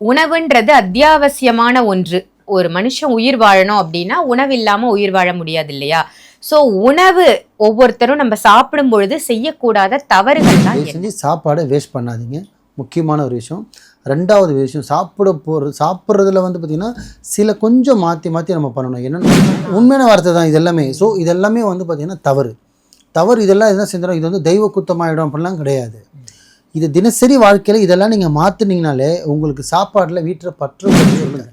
உணவுன்றது அத்தியாவசியமான ஒன்று. ஒரு மனுஷன் உயிர் வாழணும் அப்படின்னா உணவு இல்லாம உயிர் வாழ முடியாது இல்லையா சோ உணவு ஒவ்வொருத்தரும் நம்ம சாப்பிடும் பொழுது செய்யக்கூடாத தவறுகள் தான் செஞ்சு சாப்பாடை வேஸ்ட் பண்ணாதீங்க. முக்கியமான ஒரு விஷயம். ரெண்டாவது விஷயம் சாப்பிட போகிறது சாப்பிட்றதுல வந்து பார்த்திங்கன்னா சில கொஞ்சம் மாற்றி மாற்றி நம்ம பண்ணணும். என்னென்னா உண்மையான வார்த்தை தான் இது எல்லாமே ஸோ இதெல்லாமே வந்து பார்த்திங்கன்னா தவறு. தவறு இதெல்லாம் என்ன செஞ்சிடும்? இது வந்து தெய்வ குத்தமாயிடும் அப்படிலாம் கிடையாது. இது தினசரி வாழ்க்கையில் இதெல்லாம் நீங்கள் மாற்றினீங்கனாலே உங்களுக்கு சாப்பாடில் வீட்டில் பற்று சொல்லுங்கள்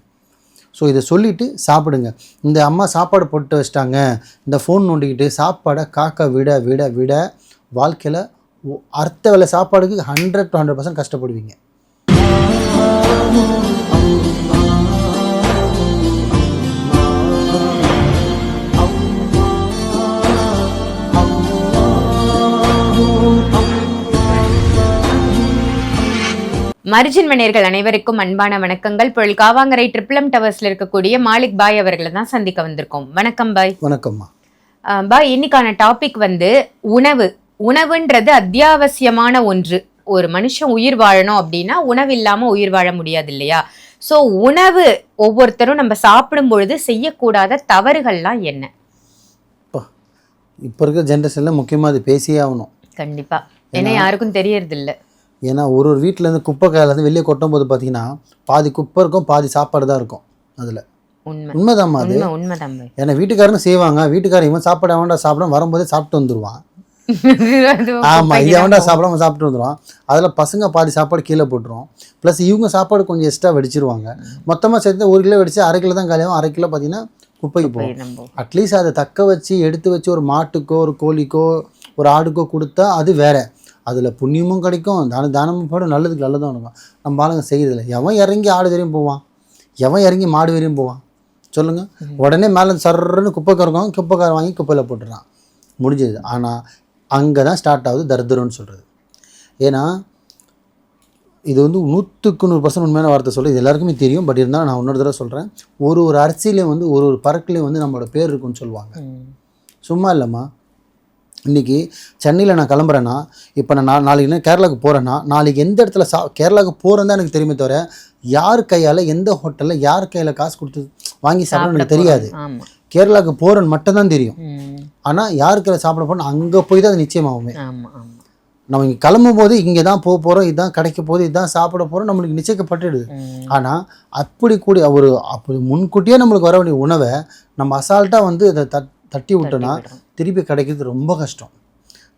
ஸோ இதை சொல்லிவிட்டு சாப்பிடுங்க. இந்த அம்மா சாப்பாடு போட்டு வச்சிட்டாங்க. இந்த ஃபோன் நோண்டிக்கிட்டு சாப்பாடை காக்க விட விட விட வாழ்க்கையில் அர்த்த வேலை சாப்பாடுக்கு ஹண்ட்ரட் டு ஹண்ட்ரட் பர்சன்ட் கஷ்டப்படுவீங்க. மர்ஜின் மணியர்கள் அனைவருக்கும் அன்பான வணக்கங்கள். பொருள் காவாங்கரை ட்ரிபிளம் டவர்ஸ்ல இருக்கக்கூடிய மாலிக் பாய் அவர்களை தான் சந்திக்க வந்திருக்கோம். வணக்கம் பாய். வணக்கம்மா. பாய் இன்னைக்கான டாபிக் வந்து உணவு. உணவுன்றது அத்தியாவசியமான ஒன்று. ஒரு மனுஷன் உயிர் வாழணும் அப்படின்னா உணவு இல்லாம உயிர் வாழ முடியாது இல்லையா? சோ உணவு ஒவ்வொருத்தரும் நம்ம சாப்பிடும் பொழுது செய்யக்கூடாத தவறுகள்லாம் என்ன? இப்போ இருக்கிற ஜென்ரேஷனில் முக்கியமாக அது பேசியே ஆகணும். கண்டிப்பா. ஏன்னா யாருக்கும் தெரியறது இல்ல ஏன்னா ஒரு ஒரு வீட்டிலேருந்து குப்பை காயிலேருந்து வெளியே கொட்டும் போது பார்த்தீங்கன்னா பாதி குப்பை இருக்கும் பாதி சாப்பாடு தான் இருக்கும் அதில். உண்மை. உண்மைதாம்மா அது? ஏன்னா வீட்டுக்காரனும் செய்வாங்க. வீட்டுக்காரன் இவன் சாப்பாடு அவன்டா சாப்பிட வரும்போதே சாப்பிட்டு வந்துடுவான் ஆமாம் இது அவன்டா சாப்பிடாம சாப்பிட்டு வந்துடுவான் அதில் பசங்க பாதி சாப்பாடு கீழே போட்டுரும். ப்ளஸ் இவங்க சாப்பாடு கொஞ்சம் எக்ஸ்ட்ரா வெடிச்சிருவாங்க. மொத்தமாக சேர்த்து ஒரு கிலோ வெடிச்சு அரை கிலோ தான் காலியாகும் அரை கிலோ பார்த்தீங்கன்னா குப்பைக்கு போகும். அட்லீஸ்ட் அதை தக்க வச்சு எடுத்து வச்சு ஒரு மாட்டுக்கோ ஒரு கோழிக்கோ ஒரு ஆடுக்கோ கொடுத்தா அது வேற. அதில் புண்ணியமும் கிடைக்கும் தான தானமும் போட நல்லதுக்கு நல்லதும் இருக்கும் நம்ம ஆளுங்க செய்யறதில்ல. எவன் இறங்கி ஆடு வரையும் போவான்? எவன் இறங்கி மாடு வரையும் போவான்? சொல்லுங்கள் உடனே மேலே சர்றன்னு குப்பை கறக்கும் குப்பைக்கார வாங்கி குப்பையில் போட்டுறான். முடிஞ்சது. ஆனால் அங்கே தான் ஸ்டார்ட் ஆகுது தரித்திரம்னு சொல்கிறது ஏன்னா இது வந்து நூற்றுக்கு நூறு பர்சன்ட் உண்மையான வார்த்தை சொல்கிறது இது எல்லாருக்குமே தெரியும். பட் இருந்தாலும் நான் இன்னொரு தடவை சொல்கிறேன் ஒரு ஒரு அரிசியிலையும் வந்து ஒரு ஒரு பறக்கலையும் வந்து நம்மளோட பேர் இருக்குன்னு சொல்லுவாங்க. சும்மா இல்லைம்மா. இன்றைக்கி சென்னையில் நான் கிளம்புறேன்னா இப்போ நான் நாளைக்கு நான் கேரளாவுக்கு போகிறேன்னா நாளைக்கு எந்த இடத்துல சா கேரளாவுக்கு போகிறேன்னு தான் எனக்கு தெரியுமே தவிர யார் கையால் எந்த ஹோட்டலில் யார் கையில் காசு கொடுத்து வாங்கி சாப்பிட எனக்கு தெரியாது. கேரளாவுக்கு போகிறேன்னு மட்டும் தான் தெரியும். ஆனால் யார் கையில் சாப்பிட போகிறோம் அங்கே போய் தான் அது நிச்சயமாகுமே. நம்ம இங்கே கிளம்பும் போது இங்கே தான் போக போகிறோம் இதுதான் கிடைக்க போகுது இதுதான் சாப்பிட போகிறோம் நம்மளுக்கு நிச்சயிக்கப்பட்டுடுது. ஆனால் அப்படி கூடிய ஒரு அப்படி முன்கூட்டியே நம்மளுக்கு வர வேண்டிய உணவை நம்ம அசால்ட்டாக வந்து அதை தட் தட்டி விட்டோன்னா. திருப்பி கிடைக்கிறது ரொம்ப கஷ்டம்.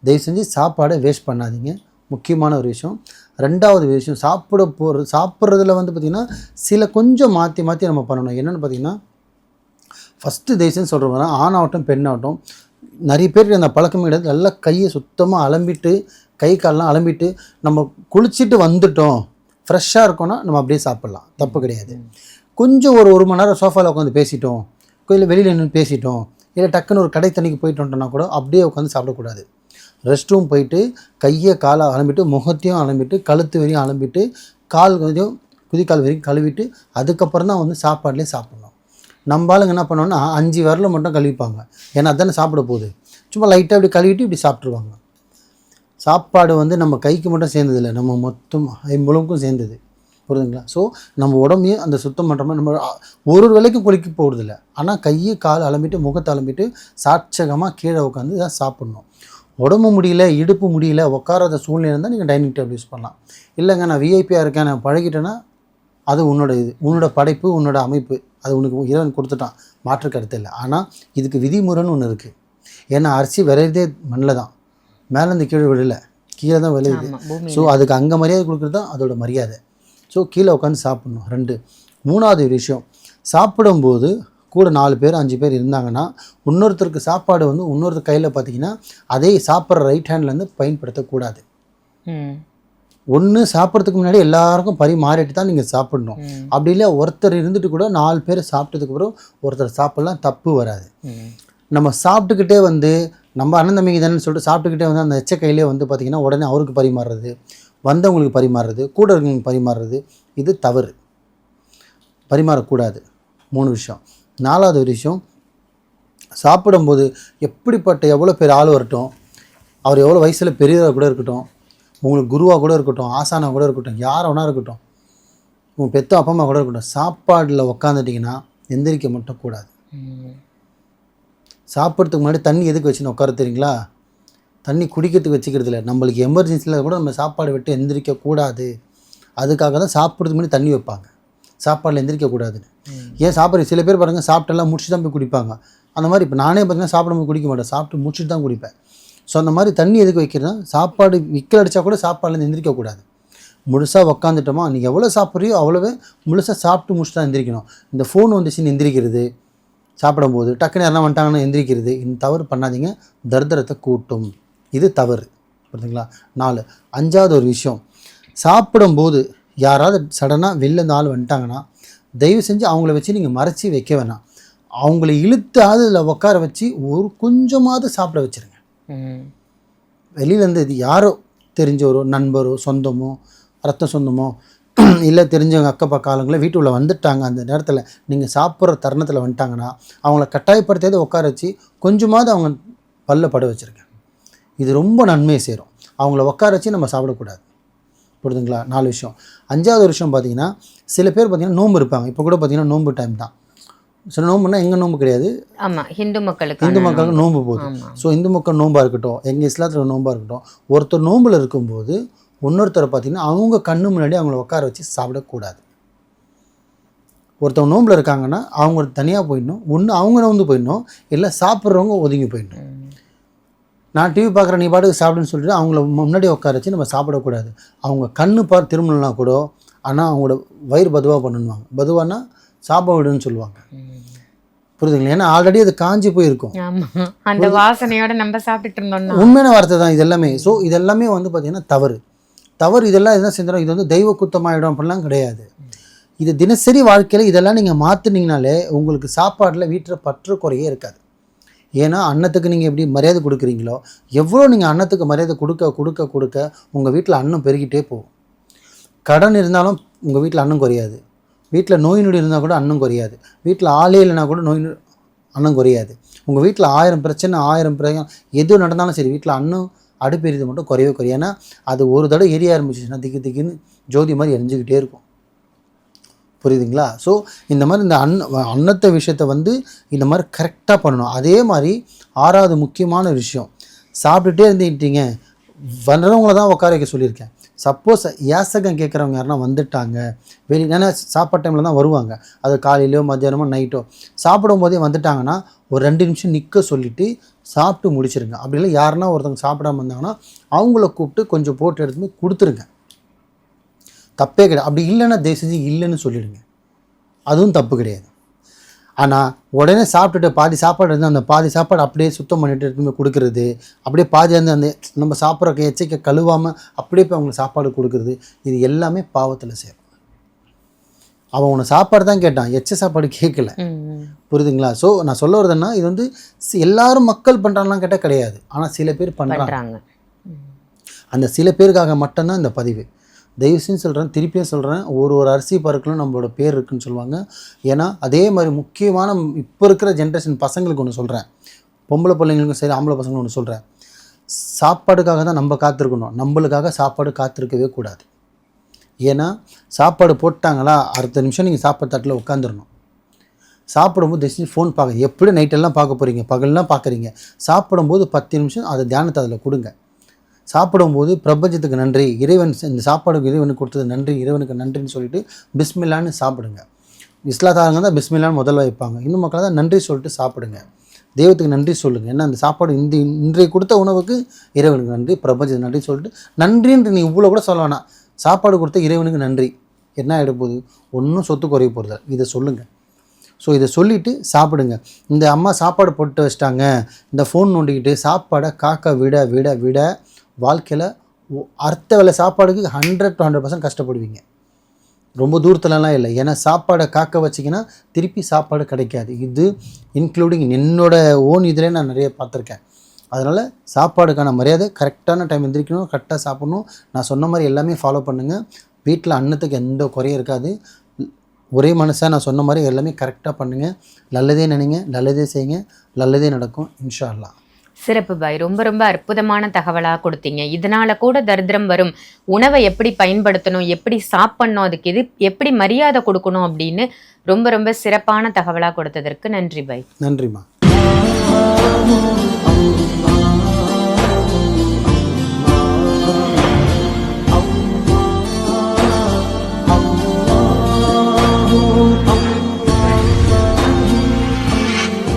தயவு செஞ்சு சாப்பாடை வேஸ்ட் பண்ணாதீங்க. முக்கியமான ஒரு விஷயம். ரெண்டாவது விஷயம் சாப்பிட போகிறது சாப்பிட்றதுல வந்து பார்த்திங்கன்னா சில கொஞ்சம் மாற்றி மாற்றி நம்ம பண்ணணும். என்னென்னு பார்த்தீங்கன்னா ஃபஸ்ட்டு தயவுசெய்து சொல்கிறவங்க ஆணாகட்டும் பெண்ணாகட்டும் நிறைய பேருக்கு அந்த பழக்கம் கிடையாது. நல்லா கையை சுத்தமாக அலம்பிட்டு கை கால்லாம் அலம்பிட்டு நம்ம குளிச்சுட்டு வந்துட்டோம். ஃப்ரெஷ்ஷாக இருக்கோன்னா நம்ம அப்படியே சாப்பிட்லாம். தப்பு கிடையாது. கொஞ்சம் ஒரு ஒரு மணி நேரம் சோஃபாவில் உட்காந்து பேசிட்டோம். இல்லை வெளியில் நின்று பேசிட்டோம். இல்லை டக்குன்னு ஒரு கடை தண்ணிக்கு போயிட்டு வந்துட்டோம்னா கூட அப்படியே உட்காந்து சாப்பிடக்கூடாது. ரெஸ்ட் ரூம் போயிட்டு கையை காலை அலம்பிட்டு முகத்தையும் அலம்பிட்டு கழுத்து வரையும் அலம்பிட்டு கால் கொஞ்சம் குதிக்கால் வரைக்கும் கழுவிட்டு அதுக்கப்புறம் தான் வந்து சாப்பாடுலேயே சாப்பிட்ணும். நம்ம ஆளுங்க என்ன பண்ணோன்னா அஞ்சு வரல மட்டும் கழுவிப்பாங்க. ஏன்னா அதானே சாப்பிட போகுது. சும்மா லைட்டாக இப்படி கழுவிட்டு இப்படி சாப்பிட்ருவாங்க சாப்பாடு வந்து நம்ம கைக்கு மட்டும் சேர்ந்ததில்லை நம்ம மொத்தம் ஐம்புலமுக்கும் சேர்ந்தது. புரியுதுங்களா? ஸோ நம்ம உடம்பையும் அந்த சுத்தம் பண்ணுற மாதிரி நம்ம ஒரு ஒரு வேலைக்கும் குளிக்க போகிறதில்ல ஆனால் கையை கால் அலம்பிட்டு முகத்தை அலம்பிட்டு சாட்சகமாக கீழே உட்காந்து தான் சாப்பிட்ணும். உடம்பு முடியல இடுப்பு முடியல உட்காராத சூழ்நிலை இருந்தால் நீங்கள் டைனிங் டேபிள் யூஸ் பண்ணலாம். இல்லைங்க நான் விஐபியாக இருக்கேன் நான் பழகிட்டேன்னா அது உன்னோட இது உன்னோட படைப்பு உன்னோட அமைப்பு. அது உனக்கு இறைவன் கொடுத்துட்டான். மாற்று கருத்து இல்லை. ஆனால் இதுக்கு விதிமுறைன்னு ஒன்று இருக்குது ஏன்னா அரிசி விளையதே மண்ணில் தான். மேலேருந்து கீழே விழல. கீழே தான் விளையுது. ஸோ அதுக்கு அங்கே மரியாதை கொடுக்குறது தான் அதோட மரியாதை. ஸோ கீழே உட்காந்து சாப்பிடணும் ரெண்டு மூணாவது விஷயம் சாப்பிடும்போது கூட நாலு பேர் அஞ்சு பேர் இருந்தாங்கன்னா இன்னொருத்தருக்கு சாப்பாடு வந்து இன்னொருத்தர் கையில் பார்த்தீங்கன்னா அதே சாப்பிட்ற ரைட் ஹேண்ட்லேருந்து பயன்படுத்தக்கூடாது. ஒன்று சாப்பிட்றதுக்கு முன்னாடி எல்லாருக்கும் பரிமாறிட்டு தான் நீங்கள் சாப்பிடணும். அப்படி இல்லை ஒருத்தர் இருந்துட்டு கூட நாலு பேர் சாப்பிட்டதுக்கு அப்புறம் ஒருத்தர் சாப்பிட்லாம் தப்பு வராது. நம்ம சாப்பிட்டுக்கிட்டே வந்து நம்ம அண்ணன் தம்பிக்கு தானே சொல்லிட்டு சாப்பிட்டுக்கிட்டே வந்து அந்த எச்ச கையிலே வந்து பார்த்திங்கன்னா உடனே அவருக்கு பரிமாறுறது வந்தவங்களுக்கு பரிமாறுறது கூட இருக்கவங்களுக்கு பரிமாறுறது இது தவறு. பரிமாறக்கூடாது. மூணு விஷயம். நாலாவது ஒரு விஷயம் சாப்பிடும்போது எப்படிப்பட்ட எவ்வளோ பேர் ஆள் வரட்டும் அவர் எவ்வளோ வயசில் பெரியவராக கூட இருக்கட்டும் உங்களுக்கு குருவாக கூட இருக்கட்டும் ஆசானாக கூட இருக்கட்டும் யார் வேணா இருக்கட்டும் உங்கள் பெத்த அப்பா அம்மா கூட இருக்கட்டும் சாப்பாடில் உக்காந்துட்டிங்கன்னா எந்திரிக்க மட்டும் கூடாது. சாப்பிட்றதுக்கு முன்னாடி தண்ணி எதுக்கு வச்சுன்னு உட்கார தெரியுங்களா? தண்ணி குடிக்கிறதுக்கு வச்சுக்கிறது இல்லை நம்மளுக்கு எமர்ஜென்சியில் கூட நம்ம சாப்பாடு விட்டு எந்திரிக்க கூடாது. அதுக்காக தான் சாப்பிட்றதுக்கு முன்னாடி தண்ணி வைப்பாங்க. சாப்பாடில் எந்திரிக்க கூடாதுன்னு. ஏன் சாப்பிட்ற சில பேர் பாருங்கள் சாப்பிட்டெல்லாம் முடிச்சு தான் போய் குடிப்பாங்க. அந்த மாதிரி இப்போ நானே பார்த்தீங்கன்னா சாப்பிடாம குடிக்க மாட்டேன். சாப்பிட்டு முடிச்சுட்டு தான் குடிப்பேன். ஸோ அந்த மாதிரி தண்ணி எதுக்கு வைக்கிறேன்னா சாப்பாடு விக்கல் அடித்தா கூட சாப்பாடுலேருந்து எந்திரிக்கக்கூடாது முழுசாக உக்காந்துட்டோமா நீங்கள் எவ்வளோ சாப்பிட்றியோ அவ்வளோவே முழுசாக சாப்பிட்டு முடிச்சு தான் எந்திரிக்கணும். இந்த ஃபோன் வந்துச்சுன்னு எந்திரிக்கிறது சாப்பிடும்போது டக்குன்னு யாரெல்லாம் வந்துட்டாங்கன்னா எந்திரிக்கிறது இந்த தவறு பண்ணாதீங்க. தரித்திரத்தை கூட்டும். இது தவறு. புரியுதுங்களா நாலு அஞ்சாவது ஒரு விஷயம். சாப்பிடும்போது யாராவது சடனாக வெளில ஆள் வந்துட்டாங்கன்னா தயவு செஞ்சு அவங்கள வச்சு நீங்கள் மறைச்சி வைக்க வேணாம். அவங்கள இழுத்தாவது அதில் உட்கார வச்சு ஒரு கொஞ்சமாவது சாப்பிட வச்சுருங்க. வெளியிலேருந்து இது யாரோ தெரிஞ்சவரோ நண்பரோ சொந்தமோ ரத்த சொந்தமோ இல்லை தெரிஞ்சவங்க அக்க பக்க ஆளுங்களே வீட்டுக்குள்ளே வந்துட்டாங்க அந்த நேரத்தில் நீங்கள் சாப்பிட்ற தருணத்தில் வந்துட்டாங்கன்னா அவங்கள கட்டாயப்படுத்தியதை உட்கார வச்சு கொஞ்சமாவது அவங்க பல்ல பட வச்சுருங்க. இது ரொம்ப நன்மையை சேரும். அவங்கள உட்கார வச்சு நம்ம சாப்பிடக்கூடாது. புரியுதுங்களா நாலு விஷயம். அஞ்சாவது விஷயம் பார்த்தீங்கன்னா சில பேர் பார்த்தீங்கன்னா நோன்பு இருப்பாங்க. இப்போ கூட பார்த்தீங்கன்னா நோன்பு டைம் தான். சில நோம்புனா எங்கள் நோன்பு கிடையாது? ஆமா ஹிந்து மக்களுக்கு இந்து மக்களுக்கு நோன்பு. போகுது. ஸோ இந்து மக்கள் நோம்பாக இருக்கட்டும் எங்கள் இஸ்லாத்தில் நோம்பாக இருக்கட்டும் ஒருத்தர் நோம்பில் இருக்கும்போது இன்னொருத்தரை பார்த்தீங்கன்னா அவங்க கண்ணு முன்னாடி அவங்கள உட்கார வச்சு சாப்பிடக்கூடாது. ஒருத்தவங்க நோம்பில் இருக்காங்கன்னா அவங்க தனியாக போயிடணும். ஒன்று அவங்க நோந்து போயிடணும். இல்லை சாப்பிட்றவங்க ஒதுங்கி போயிடணும். நான் டிவி பார்க்குறேன் நீ பாட்டுக்கு சாப்பிடுன்னு சொல்லிட்டு அவங்கள முன்னாடி உட்கார வச்சு நம்ம சாப்பிடக்கூடாது. அவங்க கண்ணு பார் திரும்பலனா கூட ஆனால் அவங்களோட வயிறு பதுவாக பண்ணுவாங்க. பதுவானா சாப்பிட விடுன்னு சொல்லுவாங்க. புரியுதுங்களா? ஏன்னா ஆல்ரெடி அது காஞ்சி போயிருக்கும். அந்த வாசனையோட நம்ம சாப்பிட்டுட்டு இருந்தோம்னா. உண்மையான வார்த்தை தான் இது எல்லாமே ஸோ இது எல்லாமே வந்து பார்த்தீங்கன்னா தவறு. தவறு இதெல்லாம் என்ன செஞ்சிடும்? இது வந்து தெய்வ குத்தமாயிடும் அப்படிலாம் கிடையாது. இது தினசரி வாழ்க்கையில் இதெல்லாம் நீங்கள் மாற்றினீங்கனாலே உங்களுக்கு சாப்பாட்டில் வீட்டில் பற்றுக்குறையே இருக்காது. ஏன்னா அன்னத்துக்கு நீங்கள் எப்படி மரியாதை கொடுக்குறீங்களோ எவ்வளோ நீங்கள் அன்னத்துக்கு மரியாதை கொடுக்க கொடுக்க கொடுக்க உங்கள் வீட்டில் அன்னம் பெருகிட்டே போகும். கடன் இருந்தாலும் உங்கள் வீட்டில் அன்னம் குறையாது. வீட்டில் நோய் நொடி இருந்தால் கூட அன்னம் குறையாது. வீட்டில் ஆளே இல்லைனா கூட நோய் அன்னம் குறையாது. உங்கள் வீட்டில் ஆயிரம் பிரச்சனை ஆயிரம் பிரச்சனை எது நடந்தாலும் சரி வீட்டில் அன்னம் அடுப்பெரிது மட்டும் குறையவே குறையும் ஏன்னா அது ஒரு தடவை எரிய ஆரம்பிச்சிச்சுன்னா திக்கு திக்குன்னு ஜோதி மாதிரி எரிஞ்சுக்கிட்டே இருக்கும். புரியுதுங்களா? ஸோ இந்த மாதிரி இந்த அன்ன அன்னத்தை விஷயத்தை வந்து இந்த மாதிரி கரெக்டாக பண்ணணும். அதே மாதிரி ஆறாவது முக்கியமான விஷயம். சாப்பிட்டுட்டே இருந்துக்கிட்டீங்க வர்றவங்கள தான் உட்கார வைக்க சொல்லியிருக்கேன். சப்போஸ் யாசகம் கேட்குறவங்க யாருன்னா வந்துட்டாங்க. வெளி ஏன்னா சாப்பாடு டைமில் தான் வருவாங்க. அது காலையிலையோ மத்தியானமோ நைட்டோ சாப்பிடும் போதே வந்துட்டாங்கன்னா ஒரு ரெண்டு நிமிஷம் நிற்க சொல்லிவிட்டு சாப்பிட்டு முடிச்சிருங்க. அப்படி இல்லை யாருன்னா ஒருத்தவங்க சாப்பிடாம இருந்தாங்கன்னா அவங்கள கூப்பிட்டு கொஞ்சம் போட்டு எடுத்துமே கொடுத்துருங்க. தப்பே கிடையாது. அப்படி இல்லைன்னா தயவு செஞ்சு இல்லைன்னு சொல்லிடுங்க. அதுவும் தப்பு கிடையாது. ஆனால் உடனே சாப்பிட்டுட்டு பாதி சாப்பாடு இருந்து அந்த பாதி சாப்பாடு அப்படியே சுத்தம் பண்ணிட்டு எடுத்துன்னு போய் கொடுக்கறது அப்படியே பாதி வந்து அந்த நம்ம சாப்பிட்ற எச்சரிக்கை கழுவாமல் அப்படியே போய் அவங்களுக்கு சாப்பாடு கொடுக்கறது இது எல்லாமே பாவத்தில் சேரும். அவன் உன்னை சாப்பாடு தான் கேட்டான். எச்ச சாப்பாடு கேட்கல. புரியுதுங்களா? ஸோ நான் சொல்ல வரதுன்னா இது வந்து எல்லாரும் மக்கள் பண்ணுறாங்களாம் கேட்டால் கிடையாது. ஆனால் சில பேர் பண்ணுறாங்க அந்த சில பேருக்காக மட்டும்தான் இந்த பதிவு. தயவு சொல்கிறேன் திருப்பியும் சொல்கிறேன் ஒரு ஒரு அரிசி பருக்கிலும் நம்மளோட பேர் இருக்குன்னு சொல்லுவாங்க. ஏன்னா அதே மாதிரி முக்கியமான இப்போ இருக்கிற ஜென்ரேஷன் பசங்களுக்கு ஒன்று சொல்கிறேன் பொம்பளை பிள்ளைங்களுக்கும் சரி ஆம்பளை பசங்களும் ஒன்று சொல்கிறேன் சாப்பாடுக்காக தான் நம்ம காத்திருக்கணும். நம்மளுக்காக சாப்பாடு காத்திருக்கவே கூடாது. ஏன்னா சாப்பாடு போட்டாங்களா அடுத்த நிமிஷம் நீங்கள் சாப்பாடு தட்டில் உட்காந்துடணும் சாப்பிடும்போது தயவுசெய்து ஃபோன் பார்க்க எப்படி நைட்டெல்லாம் பார்க்க போகிறீங்க பகல்லாம் பார்க்குறீங்க. சாப்பிடும்போது பத்து நிமிஷம் அதை தியானத்தை அதில் கொடுங்க. சாப்பிடும்போது பிரபஞ்சத்துக்கு நன்றி இறைவன் இந்த சாப்பாடுக்கு இறைவனுக்கு கொடுத்தது நன்றி இறைவனுக்கு நன்றின்னு சொல்லிட்டு பிஸ்மில்லான்னு சாப்பிடுங்க. இஸ்லாத்தாரங்க தான் பிஸ்மில்லான்னு முதல்ல வைப்பாங்க. இன்னும் மக்கள் தான் நன்றி சொல்லிட்டு சாப்பிடுங்க. தெய்வத்துக்கு நன்றி சொல்லுங்கள் ஏன்னா அந்த சாப்பாடு இந்த இன்றைய கொடுத்த உணவுக்கு இறைவனுக்கு நன்றி பிரபஞ்சத்துக்கு நன்றி சொல்லிட்டு நன்றின்ற நீ இவ்வளோ கூட சொல்ல வேணாம். சாப்பாடு கொடுத்த இறைவனுக்கு நன்றி. என்ன ஆகிட போகுது? ஒன்றும் சொத்து குறைய போகிறதா இதை சொல்லுங்கள் ஸோ இதை சொல்லிவிட்டு சாப்பிடுங்க. இந்த அம்மா சாப்பாடு போட்டு வச்சிட்டாங்க. இந்த ஃபோன் நோண்டிக்கிட்டு சாப்பாடை காக்க விட விட விட வாழ்க்கையில் அர்த்த வேலை சாப்பாடுக்கு ஹண்ட்ரட் டு ஹண்ட்ரட் பர்சன்ட் கஷ்டப்படுவீங்க. ரொம்ப தூரத்துலலாம் இல்லை. ஏன்னா சாப்பாடை காக்க வச்சிங்கன்னா திருப்பி சாப்பாடு கிடைக்காது. இது இன்க்ளூடிங் என்னோட ஓன் இதிலே நான் நிறைய பார்த்துருக்கேன். அதனால் சாப்பாடுக்கான மரியாதை கரெக்டான டைம் எந்திரிக்கணும் கரெக்டாக சாப்பிடணும். நான் சொன்ன மாதிரி எல்லாமே ஃபாலோ பண்ணுங்கள் வீட்டில் அன்னத்துக்கு எந்த குறையும் இருக்காது. ஒரே மனசாக நான் சொன்ன மாதிரி எல்லாமே கரெக்டாக பண்ணுங்கள் நல்லதே நினைங்க. நல்லதே செய்யுங்க. நல்லதே நடக்கும். இன்ஷா அல்லா சிறப்பு பாய் ரொம்ப ரொம்ப அற்புதமான தகவலா கொடுத்தீங்க. இதனால கூட தரித்திரம் வரும். உணவை எப்படி பயன்படுத்தணும் எப்படி சாப்பிடணும் அதுக்கு எது எப்படி மரியாதை கொடுக்கணும் அப்படின்னு ரொம்ப ரொம்ப சிறப்பான தகவலா கொடுத்ததற்கு நன்றி பாய் நன்றிம்மா.